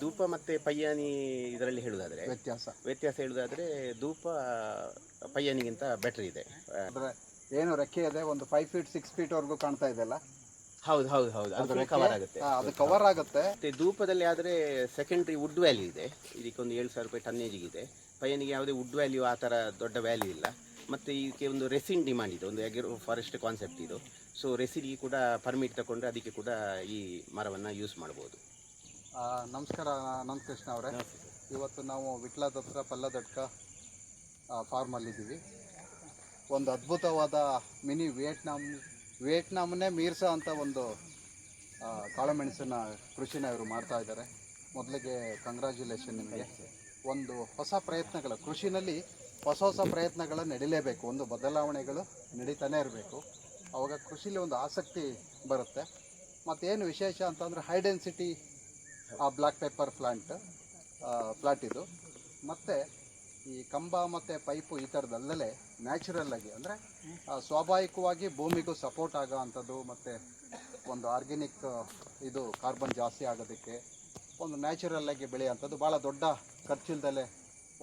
ಧೂಪ ಮತ್ತೆ ಪಯ್ಯಾನಿ ಇದರಲ್ಲಿ ಹೇಳುದಾದ್ರೆ ವ್ಯತ್ಯಾಸ. ವ್ಯತ್ಯಾಸ ಹೇಳುದಾದ್ರೆ ಧೂಪ ಪಯ್ಯಾನಿಗಿಂತ ಬೆಟರ್ ಇದೆ. ಏನು ರೆಕ್ಕೆ ಇದೆ ಒಂದು ಫೈವ್ ಫೀಟ್ ಸಿಕ್ಸ್ ಫೀಟ್ ವರೆಗೂ ಕಾಣ್ತಾ ಇದೆಯಲ್ಲ? ಹೌದು ಹೌದು ಹೌದು. ಅದು ಕವರ್ ಆಗುತ್ತೆ. ಅದು ಕವರ್ ಆಗುತ್ತೆ. ಮತ್ತೆ ಧೂಪದಲ್ಲಿ ಆದರೆ ಸೆಕೆಂಡ್ರಿ ವುಡ್ ವ್ಯಾಲ್ಯೂ ಇದೆ. ಇದಕ್ಕೊಂದು ಏಳು ಸಾವಿರ ರೂಪಾಯಿ ಟನ್ನೇಜಿಗೆ ಇದೆ. ಪಯ್ಯನಿಗೆ ಯಾವುದೇ ವುಡ್ ವ್ಯಾಲ್ಯೂ ಆ ಥರ ದೊಡ್ಡ ವ್ಯಾಲ್ಯೂ ಇಲ್ಲ. ಮತ್ತು ಇದಕ್ಕೆ ಒಂದು ರೆಸಿನ್ ಡಿಮಾಂಡ್ ಇದೆ. ಒಂದು ಎಗ್ರೋ ಫಾರೆಸ್ಟ್ ಕಾನ್ಸೆಪ್ಟ್ ಇದು. ಸೊ ರೆಸಿನ್ಗೆ ಕೂಡ ಪರ್ಮಿಟ್ ತಗೊಂಡ್ರೆ ಅದಕ್ಕೆ ಕೂಡ ಈ ಮರವನ್ನು ಯೂಸ್ ಮಾಡ್ಬೋದು. ನಮಸ್ಕಾರ ಅನಂತಕೃಷ್ಣ ಅವರೇ. ಇವತ್ತು ನಾವು ವಿಟ್ಲದ ಹತ್ರ ಪಲ್ಲದಡ್ಕ ಫಾರ್ಮಲ್ಲಿದ್ದೀವಿ. ಒಂದು ಅದ್ಭುತವಾದ ಮಿನಿ ವಿಯೆಟ್ನಾಮ್ ವಿಯೆಟ್ನಾಮ್ನೇ ಮೀರ್ಸೋ ಅಂತ ಒಂದು ಕಾಳುಮೆಣಸಿನ ಕೃಷಿನ ಇವರು ಮಾಡ್ತಾ ಇದ್ದಾರೆ. ಮೊದಲಿಗೆ ಕಂಗ್ರ್ಯಾಚುಲೇಷನ್ ನಿಮಗೆ. ಒಂದು ಹೊಸ ಪ್ರಯತ್ನಗಳು. ಕೃಷಿನಲ್ಲಿ ಹೊಸ ಹೊಸ ಪ್ರಯತ್ನಗಳು ನಡೀಲೇಬೇಕು. ಒಂದು ಬದಲಾವಣೆಗಳು ನಡೀತಾನೆ ಇರಬೇಕು. ಅವಾಗ ಕೃಷಿಲಿ ಒಂದು ಆಸಕ್ತಿ ಬರುತ್ತೆ. ಮತ್ತೇನು ವಿಶೇಷ ಅಂತಂದರೆ ಹೈ ಡೆನ್ಸಿಟಿ ಆ ಬ್ಲ್ಯಾಕ್ ಪೇಪರ್ ಪ್ಲಾಂಟ್ ಪ್ಲಾಟ್ ಇದು. ಮತ್ತು ಈ ಕಂಬ ಮತ್ತು ಪೈಪು ಈ ಥರದಲ್ಲೇ ನ್ಯಾಚುರಲ್ ಆಗಿ ಅಂದರೆ ಸ್ವಾಭಾವಿಕವಾಗಿ ಭೂಮಿಗೂ ಸಪೋರ್ಟ್ ಆಗೋ ಅಂಥದ್ದು ಮತ್ತು ಒಂದು ಆರ್ಗ್ಯಾನಿಕ್ ಇದು ಕಾರ್ಬನ್ ಜಾಸ್ತಿ ಆಗೋದಕ್ಕೆ ಒಂದು ನ್ಯಾಚುರಲ್ ಆಗಿ ಬೆಳೆಯುವಂಥದ್ದು ಭಾಳ ದೊಡ್ಡ ಖರ್ಚಿಲ್ದಲೇ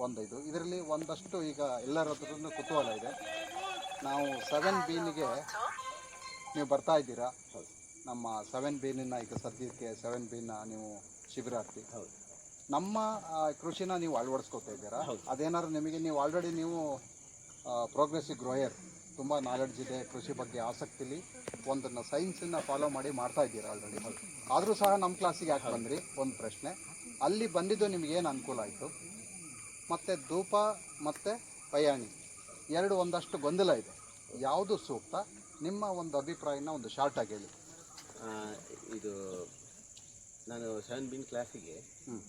ಒಂದು ಇದು. ಇದರಲ್ಲಿ ಒಂದಷ್ಟು ಈಗ ಎಲ್ಲರ ಹತ್ರನೂ ಕುತೂಹಲ ಇದೆ. ನಾವು ಸೆವೆನ್ ಬೀನಿಗೆ ನೀವು ಬರ್ತಾ ಇದ್ದೀರಾ? ನಮ್ಮ ಸೆವೆನ್ ಬೀನಿನ ಈಗ ಸದ್ಯಕ್ಕೆ ಸೆವೆನ್ ಬೀನ ನೀವು ಶಿಬಿರಾರ್ಥಿ ಹೌದು. ನಮ್ಮ ಆ, ಕೃಷಿನ ನೀವು ಅಳವಡಿಸ್ಕೊತಾ ಇದ್ದೀರಾ. ಅದೇನಾದ್ರು ನಿಮಗೆ ನೀವು ಆಲ್ರೆಡಿ ನೀವು ಪ್ರೋಗ್ರೆಸಿವ್ ಗ್ರೋಯರ್ ತುಂಬ ನಾಲೆಡ್ಜ್ ಇದೆ ಕೃಷಿ ಬಗ್ಗೆ ಆಸಕ್ತಿಲಿ ಒಂದನ್ನು ಸೈನ್ಸನ್ನು ಫಾಲೋ ಮಾಡಿ ಮಾಡ್ತಾ ಇದ್ದೀರಾ ಆಲ್ರೆಡಿ ಆದರೂ ಸಹ ನಮ್ಮ ಕ್ಲಾಸಿಗೆ ಯಾಕೆ ಬಂದ್ರಿ? ಒಂದು ಪ್ರಶ್ನೆ. ಅಲ್ಲಿ ಬಂದಿದ್ದು ನಿಮಗೇನು ಅನುಕೂಲ ಆಯಿತು? ಮತ್ತು ಧೂಪ ಮತ್ತು ಪಯಾಣಿ ಎರಡು ಒಂದಷ್ಟು ಗೊಂದಲ ಇದೆ. ಯಾವುದು ಸೂಕ್ತ? ನಿಮ್ಮ ಒಂದು ಅಭಿಪ್ರಾಯನ ಒಂದು ಶಾರ್ಟ್ ಆಗಿ ಹೇಳಿ. ಆ, ಇದು ನಾನು ಸೆವೆನ್ ಬಿನ್ ಕ್ಲಾಸಿಗೆ.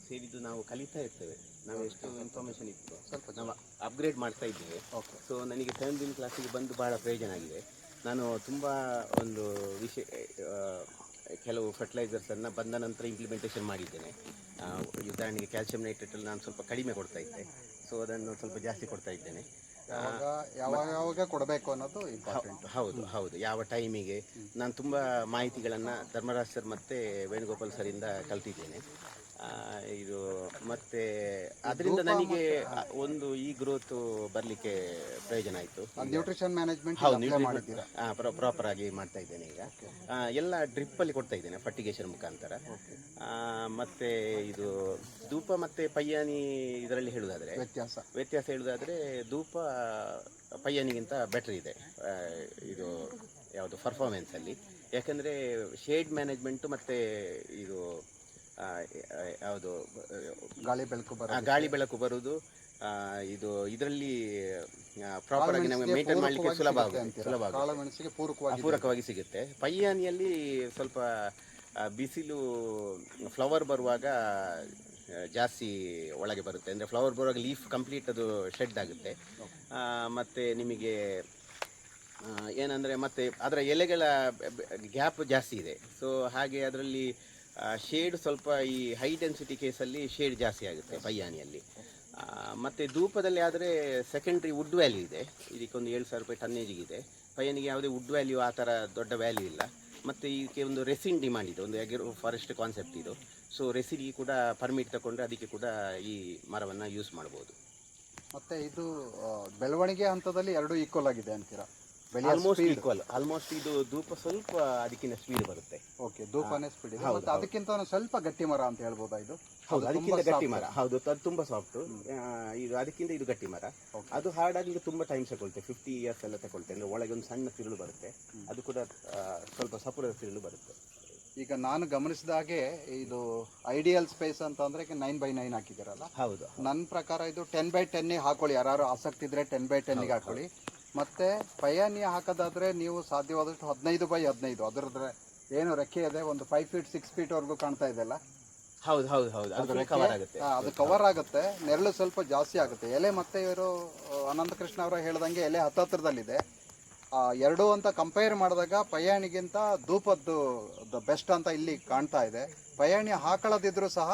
ಸೇರಿದ್ದು ನಾವು ಕಲಿತಾ ಇರ್ತೇವೆ. ನಾವು ಎಷ್ಟು ಇನ್ಫಾರ್ಮೇಷನ್ ಇತ್ತು ಸ್ವಲ್ಪ ನಾವು ಅಪ್ಗ್ರೇಡ್ ಮಾಡ್ತಾ ಇದ್ದೇವೆ. ಓಕೆ ಸೊ ನನಗೆ ಸೆವೆನ್ ಬಿನ್ ಕ್ಲಾಸಿಗೆ ಬಂದು ಭಾಳ ಪ್ರಯೋಜನ ಆಗಿದೆ. ನಾನು ತುಂಬ ಒಂದು ವಿಷಯ ಕೆಲವು ಫರ್ಟಿಲೈಸರ್ಸನ್ನು ಬಂದ ನಂತರ ಇಂಪ್ಲಿಮೆಂಟೇಷನ್ ಮಾಡಿದ್ದೇನೆ. ಉದಾಹರಣೆಗೆ ಕ್ಯಾಲ್ಸಿಯಂ ನೈಟ್ರೇಟಲ್ಲಿ ನಾನು ಸ್ವಲ್ಪ ಕಡಿಮೆ ಕೊಡ್ತಾ ಇದ್ದೆ. ಸೊ ಅದನ್ನು ಸ್ವಲ್ಪ ಜಾಸ್ತಿ ಕೊಡ್ತಾ ಇದ್ದೇನೆ. ಯಾವಾಗ ಯಾವಾಗ ಯಾವಾಗ ಕೊಡಬೇಕು ಅನ್ನೋದು ಇಂಪಾರ್ಟೆಂಟ್ ಹೌದು ಹೌದು. ಯಾವ ಟೈಮಿಗೆ? ನಾನು ತುಂಬ ಮಾಹಿತಿಗಳನ್ನು ಧರ್ಮರಾಜ್ ಸರ್ ಮತ್ತು ವೇಣುಗೋಪಾಲ್ ಸರಿಂದ ಕಲ್ತಿದ್ದೇನೆ. ಇದು ಮತ್ತೆ ಅದರಿಂದ ನನಗೆ ಒಂದು ಈ ಗ್ರೋತ್ ಬರಲಿಕ್ಕೆ ಪ್ರಯೋಜನ ಆಯಿತು. ನ್ಯೂಟ್ರಿಷನ್ ಮ್ಯಾನೇಜ್ಮೆಂಟ್ ಹೌದು ಪ್ರಾಪರ್ ಆಗಿ ಮಾಡ್ತಾ ಇದ್ದೇನೆ ಈಗ. ಎಲ್ಲ ಡ್ರಿಪ್ ಡ್ರಿಪ್ಪಲ್ಲಿ ಕೊಡ್ತಾ ಇದ್ದೇನೆ ಫರ್ಟಿಗೇಷನ್ ಮುಖಾಂತರ. ಮತ್ತೆ ಇದು ಧೂಪ ಮತ್ತೆ ಪಯ್ಯಾನಿ ಇದರಲ್ಲಿ ಹೇಳುದಾದ್ರೆ ವ್ಯತ್ಯಾಸ. ವ್ಯತ್ಯಾಸ ಹೇಳುದಾದ್ರೆ ಧೂಪ ಪಯ್ಯಾನಿಗಿಂತ ಬೆಟರ್ ಇದೆ. ಇದು ಯಾವುದು ಪರ್ಫಾರ್ಮೆನ್ಸಲ್ಲಿ ಯಾಕಂದ್ರೆ ಶೇಡ್ ಮ್ಯಾನೇಜ್ಮೆಂಟ್ ಮತ್ತೆ ಇದು ಯಾವುದು ಗಾಳಿ ಬೆಳಕು ಬರ ಗಾಳಿ ಬೆಳಕು ಬರುವುದು ಇದು ಇದರಲ್ಲಿ ಪ್ರಾಪರ್ ಆಗಿ ನಮಗೆ ಮೇಂಟೈನ್ ಮಾಡಲಿಕ್ಕೆ ಸುಲಭ ಆಗುತ್ತೆ ಸುಲಭ ಆಗುತ್ತೆ. ಪೂರಕವಾಗಿ ಪೂರಕವಾಗಿ ಸಿಗುತ್ತೆ. ಪೈಯಾನಿಯಲ್ಲಿ ಸ್ವಲ್ಪ ಬಿಸಿಲು ಫ್ಲವರ್ ಬರುವಾಗ ಜಾಸ್ತಿ ಒಳಗೆ ಬರುತ್ತೆ. ಅಂದರೆ ಫ್ಲವರ್ ಬರುವಾಗ ಲೀಫ್ ಕಂಪ್ಲೀಟ್ ಅದು ಶೆಡ್ ಆಗುತ್ತೆ. ಮತ್ತೆ ನಿಮಗೆ ಏನಂದರೆ ಮತ್ತೆ ಅದರ ಎಲೆಗಳ ಗ್ಯಾಪ್ ಜಾಸ್ತಿ ಇದೆ. ಸೊ ಹಾಗೆ ಅದರಲ್ಲಿ ಶೇಡ್ ಸ್ವಲ್ಪ ಈ ಹೈ ಡೆನ್ಸಿಟಿ ಕೇಸಲ್ಲಿ ಶೇಡ್ ಜಾಸ್ತಿ ಆಗುತ್ತೆ ಪಯ್ಯಾನಿಯಲ್ಲಿ ಮತ್ತು ಧೂಪದಲ್ಲಿ ಆದರೆ ಸೆಕೆಂಡ್ರಿ ವುಡ್ ವ್ಯಾಲ್ಯೂ ಇದೆ. ಇದಕ್ಕೊಂದು ಏಳು ಸಾವಿರ ರೂಪಾಯಿ ಟನ್ನೇಜಿಗೆ ಇದೆ. ಪೈಯನಿಗೆ ಯಾವುದೇ ವುಡ್ ವ್ಯಾಲ್ಯೂ ಆ ಥರ ದೊಡ್ಡ ವ್ಯಾಲ್ಯೂ ಇಲ್ಲ. ಮತ್ತು ಇದಕ್ಕೆ ಒಂದು ರೆಸಿನ್ ಡಿಮಾಂಡ್ ಇದೆ. ಒಂದು ಎಗ್ರೋ ಫಾರೆಸ್ಟ್ ಕಾನ್ಸೆಪ್ಟ್ ಇದು. ಸೊ ರೆಸಿನ್ಗೆ ಕೂಡ ಪರ್ಮಿಟ್ ತಗೊಂಡ್ರೆ ಅದಕ್ಕೆ ಕೂಡ ಈ ಮರವನ್ನು ಯೂಸ್ ಮಾಡ್ಬೋದು. ಮತ್ತು ಇದು ಬೆಳವಣಿಗೆ ಹಂತದಲ್ಲಿ ಎರಡು ಈಕ್ವಲ್ ಆಗಿದೆ ಅಂತೀರಾ? ಆಲ್ಮೋಸ್ಟ್ ಈಕ್ವಲ್ ಆಲ್ಮೋಸ್ಟ್ ಇದು ಧೂಪ ಸ್ವಲ್ಪ ಅದಕ್ಕಿಂತ ಸ್ಪೀಡ್ ಬರುತ್ತೆ. ಓಕೆ ಧೂಪನೇ ಸ್ಪೀಡ್ ಇದೆ ಮತ್ತೆ ಅದಕ್ಕಿಂತ ಸ್ವಲ್ಪ ಗಟ್ಟಿ ಮರ ಅಂತ ಹೇಳ್ಬೋದಾ ಇದು? ಹೌದು ಅದಕ್ಕಿಂತ ಗಟ್ಟಿ ಮರ. ಹೌದು ಅದು ತುಂಬಾ ಸಾಫ್ಟ್ ಇದು ಅದಕ್ಕಿಂತ ಇದು ಗಟ್ಟಿ ಮರ. ಅದು ಅದು ಹಾರ್ಡಾಗಲಿಕ್ಕೆ ತುಂಬಾ ಟೈಮ್ ತಗೊಳ್ತೆ. ಫಿಫ್ಟಿ ಇಯರ್ಸ್ ಎಲ್ಲ ತಗೊಳ್ತೆ. ಅಂದರೆ ಒಳಗೆ ಒಂದು ಸಣ್ಣ ತಿರುಳು ಬರುತ್ತೆ. ಅದು ಕೂಡ ಸ್ವಲ್ಪ ಸಪುರದ ತಿರುಳು ಬರುತ್ತೆ. ಈಗ ನಾನು ಗಮನಿಸಿದ ಹಾಗೆ ಇದು ಐಡಿಯಲ್ ಸ್ಪೇಸ್ ಅಂತ ಅಂದ್ರೆ ನೈನ್ ಬೈ ನೈನ್ ಹಾಕಿದ್ದೀರಲ್ಲ? ಹೌದು ನನ್ನ ಪ್ರಕಾರ ಇದು ಟೆನ್ ಬೈ ಟೆನ್ನಿಗೆ ಹಾಕೊಳ್ಳಿ. ಯಾರು ಆಸಕ್ತಿ ಇದ್ರೆ ಟೆನ್ ಬೈ ಟೆನ್ನಿಗೆ ಹಾಕೊಳ್ಳಿ. ಮತ್ತೆ ಪಯಾನಿ ಹಾಕೋದಾದ್ರೆ ನೀವು ಸಾಧ್ಯವಾದಷ್ಟು ಹದಿನೈದು ಬೈ ಹದಿನೈದು. ಅದರದ್ರೆ ಏನು ರೆಕ್ಕೆ ಇದೆ? ಒಂದು ಫೈವ್ ಫೀಟ್ ಸಿಕ್ಸ್ ಫೀಟ್ ವರೆಗೂ ಕಾಣ್ತಾ ಇದೆಲ್ಲ ಹೌದು ಹೌದು ಹೌದು. ಅದು ಕವರ್ ಆಗುತ್ತೆ. ಅದು ಕವರ್ ಆಗುತ್ತೆ. ನೆರಳು ಸ್ವಲ್ಪ ಜಾಸ್ತಿ ಆಗುತ್ತೆ. ಎಲೆ ಮತ್ತೆ ಇವರು ಅನಂತಕೃಷ್ಣ ಅವರ ಹೇಳ್ದಂಗೆ ಎಲೆ ಹತ್ತತ್ರದಲ್ಲಿದೆ. ಆ, ಎರಡು ಅಂತ ಕಂಪೇರ್ ಮಾಡಿದಾಗ ಪಯಾಣಿಗಿಂತ ಧೂಪದ್ದು ದ ಬೆಸ್ಟ್ ಅಂತ ಇಲ್ಲಿ ಕಾಣ್ತಾ ಇದೆ. ಪಯಾಣಿ ಹಾಕೊಳ್ಳದಿದ್ರು ಸಹ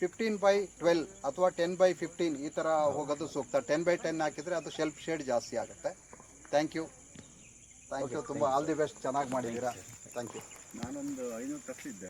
ಫಿಫ್ಟೀನ್ ಬೈ ಟ್ವೆಲ್ ಅಥವಾ ಟೆನ್ ಬೈ ಫಿಫ್ಟೀನ್ ಈ ಥರ ಹೋಗೋದು ಸೂಕ್ತ. ಟೆನ್ ಬೈ ಟೆನ್ ಹಾಕಿದರೆ ಅದು ಶೆಲ್ಫ್ ಶೇಡ್ ಜಾಸ್ತಿ ಆಗುತ್ತೆ. ಥ್ಯಾಂಕ್ ಯು ಥ್ಯಾಂಕ್ ಯು ತುಂಬ ಆಲ್ ದಿ ಬೆಸ್ಟ್ ಚೆನ್ನಾಗಿ ಮಾಡಿದ್ದೀರಾ. ಥ್ಯಾಂಕ್ ಯು ನಾನೊಂದು ಐನೂರು ತರಿಸಿದ್ದೆ